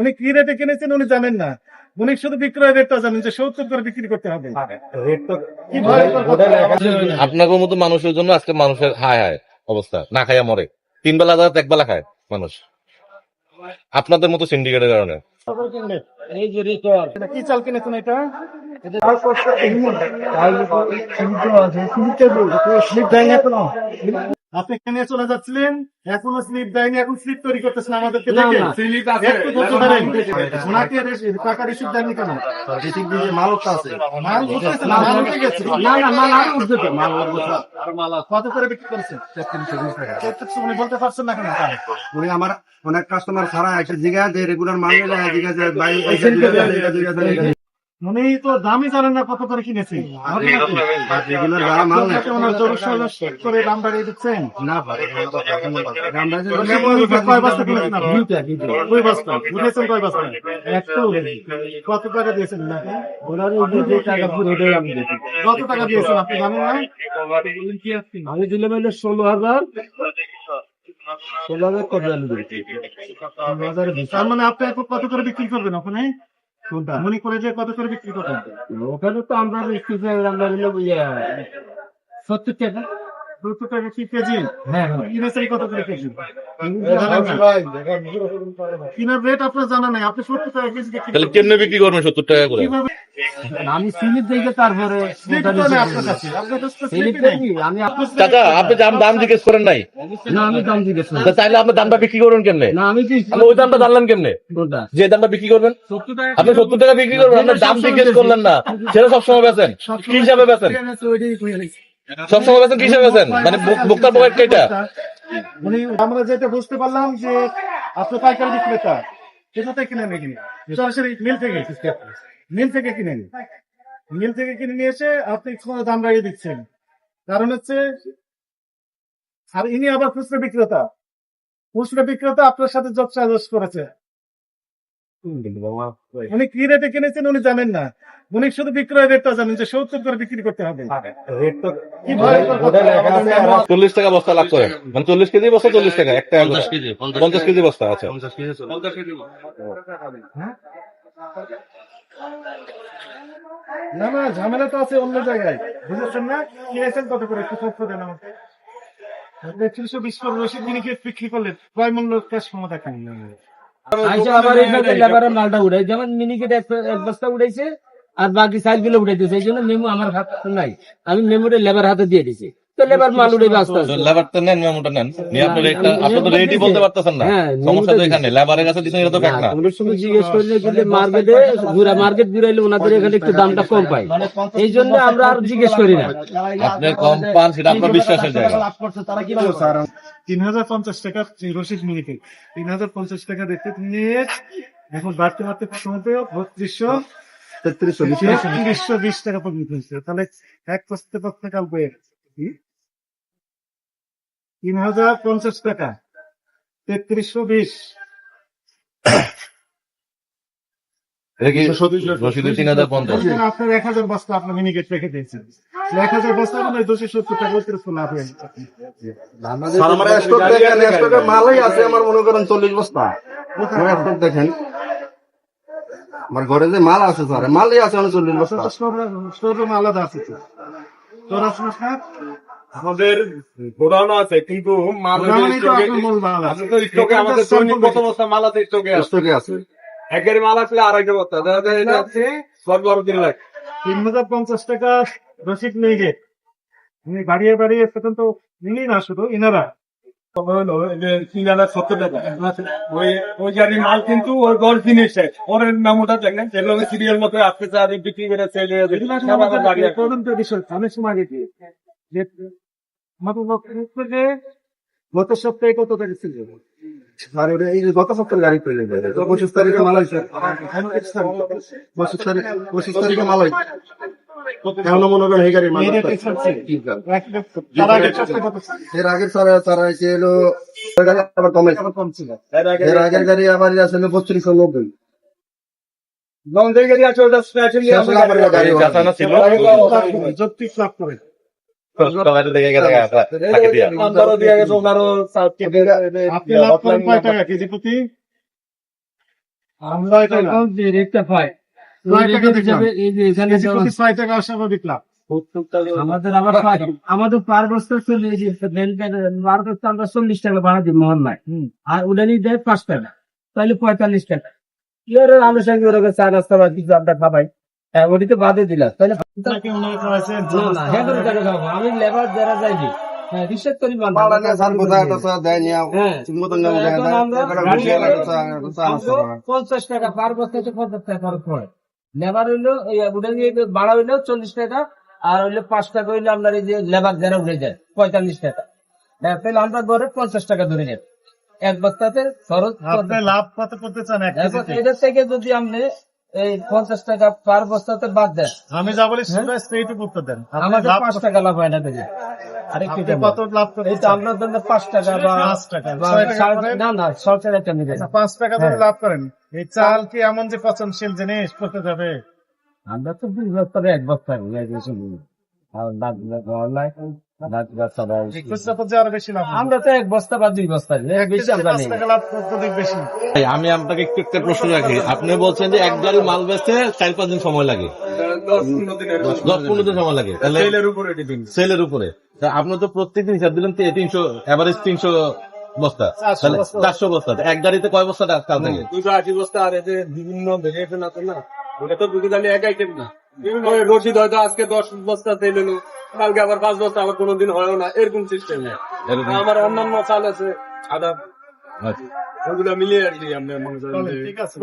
উনি কি রেটে কিনেছেন উনি জানেন না। উনি শুধু বিক্রয় রেটটা জানেন যে সত্তর করে বিক্রি করতে হবে। কি ভয়ঙ্কর কথা। আপনাদের মতো মানুষের জন্য আজকে মানুষের হায় হায় অবস্থা। না খাইয়া মরে। তিন বেলা দাঁত এক বেলা খায় মানুষ। আপনাদের মতো সিন্ডিকেটের কারণে। এটা কি চাল কিনেছেন এটা? আপনি এখানে চলে যাচ্ছিলেন এখনও স্লিপ দেয়নি এখন স্লিপ তৈরি করতেছেন আমাদেরকে দেখে একটু ধৈর্য ধরেন ওনাকে টাকা রিসিভ দেননি কেন মাল উঠতেছে, মাল উঠে গেছে। কত করে বিক্রি করেছেন তেত্রিশশো, উনি বলতে পারছেন না কেন উনি আমার অনেক কাস্টমার ছাড়া একটা জিগা যে রেগুলার মাল জিগা যে বাইরে উনি তো দামই জানেন না কত করে কিনেছে। কত টাকা দিয়েছেন কত টাকা দিয়েছেন আপনি জানেন না? আমি দিলাম হলো ষোলো হাজার। ষোলো হাজার কত জানি তার মানে আপনি এখন কত করে বিক্রি করবেন ওখানে? মনে করে যে কত করে বিক্রি করবেন? ওখানে তো আমরা বিক্রি করি, আমরা সত্তর টাকা। টাকা কি কেজি? হ্যাঁ কত করে কেজি? কিনার রেট আপনার জানা নাই। আপনি সত্তর টাকা কেজি তাহলে। কেমনে বিক্রি করবেন সত্তর টাকা করে? আমি সিলিপ দেখে তারপরে স্লিপ তো নেই আপনার কাছে। আপনার কাছে তো সিলিপ স্লিপই নেই। দেখি আমি আপনার চাচা আপনি দাম দাম জিজ্ঞেস করেন নাই? না আমি দাম জিজ্ঞেস করি। চাইলে আপনি দামটা বিক্রি করবেন কেমনে? না আমি আপনি ওই দামটা জানলেন কেমনে? যে দামটা বিক্রি করবেন? সত্তর টাকা আপনি সত্তর টাকা বিক্রি করবেন আপনার দাম জিজ্ঞেস করলেন না। সেটা সবসময় বেচেন। কি হিসাবে বেচেন? সবসময় মানে পকেট কেটা? উনি আমরা যেটা বুঝতে পারলাম যে আপনি পাইকারি বিক্রেতা এখানে সরাসরি মিল থেকে মিল থেকে কিনেন মিল থেকে কিনে নিয়ে এসে আপনি দাম দিচ্ছেন। কারণ হচ্ছে আর ইনি আবার খুচরো বিক্রেতা। খুচরো বিক্রেতা আপনার সাথে যোগ সাজস করেছে। উনি কি রেটে কিনেছেন উনি জানেন না। উনি শুধু বিক্রয় রেটটা জানেন যে সত্তর করে বিক্রি করতে হবে। চল্লিশ টাকা বস্তা লাভ করেন মানে চল্লিশ কেজি বস্তা চল্লিশ টাকা এক টাকা করে। পঞ্চাশ কেজি। বস্তা আচ্ছা না না ঝামেলা তো আছে অন্য জায়গায়। বুঝেছেন না? কিনেছেন কত করে? একটু তথ্য দেন আমাকে। একত্রিশশো বিশ করে রসিদ মিনিকে বিক্রি করলেন ক্রয় মূল্য ক্যাশ ক্ষমতা দেখান আইসা আবার এইখানে মালটা উঠাই যেমন মিনিকেট এক এক বস্তা উঠাইছে আর বাকি সাইজগুলো উঠাই দিয়েছে এই জন্য মেমো আমার হাতে নাই। আমি মেমোরে লেবার হাতে দিয়ে দিছি। তো লেবার মাল উঠাইবে আস্তে আস্তে। লেবারটা নেন মেমোটা নেন। নিয়ে আপনি রেটটা আপনি তো রেটই বলতে পারতেছেন না। হ্যাঁ, সমস্যা তো এখানে। লেবারের কাছে দিচ্ছেন এটা তো ফ্যাক্ট না। ওদের সঙ্গে জিজ্ঞেস করলে কিন্তু মার্কেটে ঘুরা মার্কেট ঘুরাইলে ওনাদের এখানে একটু দামটা কম পাই এই জন্য আমরা আর জিজ্ঞেস করি না। আপনি কম পান সেটা আপনার বিশ্বাসের জায়গা। তিন হাজার পঞ্চাশ টাকা রসিদ মিনিটে তিন হাজার পঞ্চাশ টাকা দেখতে নিয়ে এখন বাড়তে বাড়তে সময় বত্রিশশো তেত্রিশশো বিশ টাকা। পর্যন্ত হয়েছে। তাহলে এক বস্তে পক্ষে কাল বয়ে গেছে তিন হাজার পঞ্চাশ টাকা। তেত্রিশশো বিশ এটা কি রসিদে তিন হাজার পঞ্চাশ এখন আপনার এক হাজার বস্তা আপনার মিনিকেট রেখে দিয়েছেন। এক হাজার বস্তা দুশো সত্তর টাকা অতিরিক্ত লাভ হয়ে। আমার স্টক দেখেন স্টকে মালই আছে আমার মনে করেন চল্লিশ বস্তা। দেখেন। আমার ঘরে যে মাল আছে স্যার মালই আছে চল্লিশ বস্তা। আলাদা আছে তোর? আমাদের গোডাউন আছে কিন্তু মাল মূল আছে। স্টকে আমাদের কত বস্তা মাল আছে স্টকে আছে। আছে একের মাল আসলে আড়াইশো বস্তা। এটা বড় তিন লাখ তিন হাজার পঞ্চাশ টাকা রসিদ নিয়ে গে উনি বাড়িয়ে বাড়িয়ে এখন তো নিলেই না শুধু ইনারা। হলো এই যে তিন হাজার সত্তর টাকা। ওই ওই গাড়ির মাল কিন্তু গড় জিনিসে ওর নামটা দেখেন যেগুলো সিরিয়াল মতো আসতে বিক্রি করে সেল গাড়ি অনেক সময় গত সপ্তাহে কত টাকা ছিল? স্যার ওটা এই গত সপ্তাহের গাড়ি পেলে পঁচিশ তারিখে মাল হয়েছে। পঁচিশ তারিখ। পঁচিশ তারিখে মাল হয়েছে। এখনও মনে করেন এই গাড়ি মাল এই রেটে চলছে। তার আগে সপ্তাহে কত ছিল? এর আগের এলো গাড়ি আবার কমে ছিল এর আগের গাড়ি আবার আসলে বত্রিশশো নব্বই। যখন গাড়ি আছে ওটা স্পেশালি শেষ হলো আমার গাড়ি ছিল? লাভ করে। আমরা এটা না। যে রেটটা পায় ওই নয় টাকা রেটের দেখলাম। হিসাবে এই যে এখানে কেজি যেমন প্রতি ছয় টাকা অস্বাভাবিক লাভ। আমাদের আবার আমাদের পার বস্তা চলে এই যে বস্তা আমরা চল্লিশ টাকা ভাড়া দিই মহল্লায় আর উড়ানি দেয় পাঁচ টাকা। তাহলে পঁয়তাল্লিশ টাকা। ইয়ার আনুষঙ্গিক ওরকম চা নাস্তা বা কিছু আমরা খাবাই। হ্যাঁ ওটিতে বাদে দিলাম তাহলে হ্যাঁ। আমি লেবার যারা যাইনি হ্যাঁ হ্যাঁ। পঞ্চাশ টাকা পার পঞ্চাশ টাকা খরচ পড়ে লেবার হইল উঠে ভাড়া হইল চল্লিশ টাকা আর হইল পাঁচ টাকা হইল আপনার এই যে লেবার যারা উঠে যায় পঁয়তাল্লিশ টাকা তাহলে আমরা ধরে পঞ্চাশ টাকা ধরে যাই এক বস্তাতে খরচ লাভ কত করতে চান? এদের থেকে যদি আপনি এই পঞ্চাশ টাকা পার বস্তাতে বাদ দেন। আমি যা বলি সেটা উত্তর দেন। আমাদের পাঁচ টাকা লাভ হয় না আপনি কত লাভ করতে এই তো চান? আমরা পাঁচ টাকা বা পাঁচ টাকা। না না একটা আচ্ছা, পাঁচ টাকা ধরে হ্যাঁ। লাভ করেন এই চাল কি এমন যে পচনশীল জিনিস করতে যাবে? আমরা তো দুই বস্তারে এক বস্তা গেছি। আমরা তো এক বস্তা বা দুই বস্তা আমি আপনাকে একটু একটা প্রশ্ন রাখি। আপনি বলছেন যে এক গাড়ি মাল বেচতে চার পাঁচ দিন সময় লাগে। দশ পনেরো দিন সময় লাগে। সেলের উপরে আপনি তো প্রত্যেকদিন হিসাব দিলেন তিনশো এভারেজ তিনশো বস্তা। চারশো বস্তা। এক গাড়িতে কয় বস্তা টাকা কাল থাকে দুশো আশি বস্তা আর এতে বিভিন্ন ভেরিয়েশন আছে না ওটা তো দুটো এক আইটেম না। রশিদ হয়তো আজকে দশ বস্তা তেল এলো কালকে আবার পাঁচ বছর আবার কোনোদিন হয়ও না এরকম সিস্টেম। আমার অন্যান্য চাল আছে আদা। ওগুলা ওগুলো মিলিয়ে আর কি আমরা ঠিক আছে